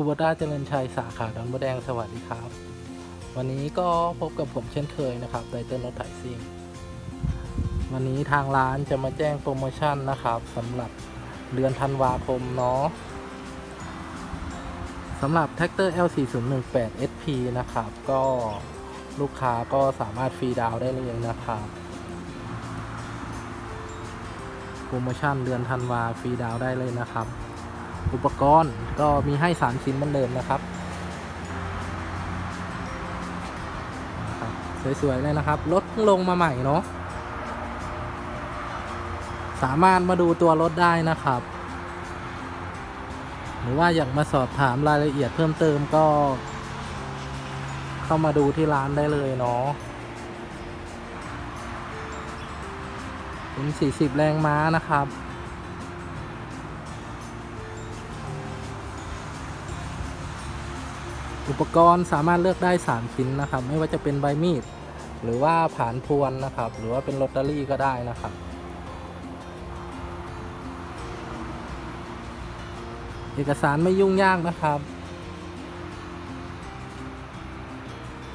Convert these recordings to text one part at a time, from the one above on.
คูบต้าเจริญชัยสาขาดอนบัวแดงสวัสดีครับ วันนี้ก็พบกับผมเช่นเคยนะครับไตเติ้ลรถไถซิ่งวันนี้ทางร้านจะมาแจ้งโปรโมชั่นนะครับสำหรับเดือนธันวาคมเนาะสำหรับแท็กเตอร์ L4018 SP นะครับ ก็ลูกค้าก็สามารถฟรีดาวน์ได้เลยนะครับโปรโมชั่นเดือนธันวาฟรีดาวน์ได้เลยนะครับ อุปกรณ์ก็มีให้ 3 ชิ้นเหมือนเดิมนะครับ สวย ๆ เลยนะครับ รถลงมาใหม่เนาะสามารถมาดูตัวรถได้นะครับ หรือว่าอยากมาสอบถามรายละเอียดเพิ่มเติมก็ เข้ามาดูที่ร้านได้เลยเนาะเป็น40 แรงม้านะครับ อุปกรณ์สามารถเลือกได้ 3 ชิ้นนะครับ ไม่ว่าจะเป็นใบมีด หรือว่าผานพวนนะครับ หรือว่าเป็นลอตเตอรี่ก็ได้นะครับ เอกสารไม่ยุ่งยากนะครับ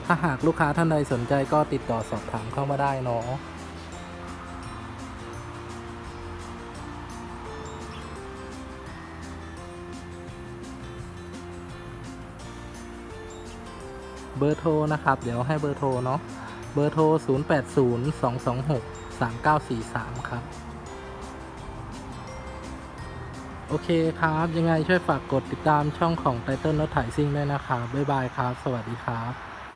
ถ้าหากลูกค้าท่านใดสนใจก็ติดต่อสอบถามเข้ามาได้เนาะ เบอร์โทรนะครับ เดี๋ยวให้เบอร์โทรเนาะ เบอร์โทร 0802263943 ครับ โอเคครับ ยังไงช่วยฝากกดติดตามช่องของไตเติ้ลรถถ่ายซิ่งด้วยนะครับ บ๊ายบายครับ สวัสดีครับ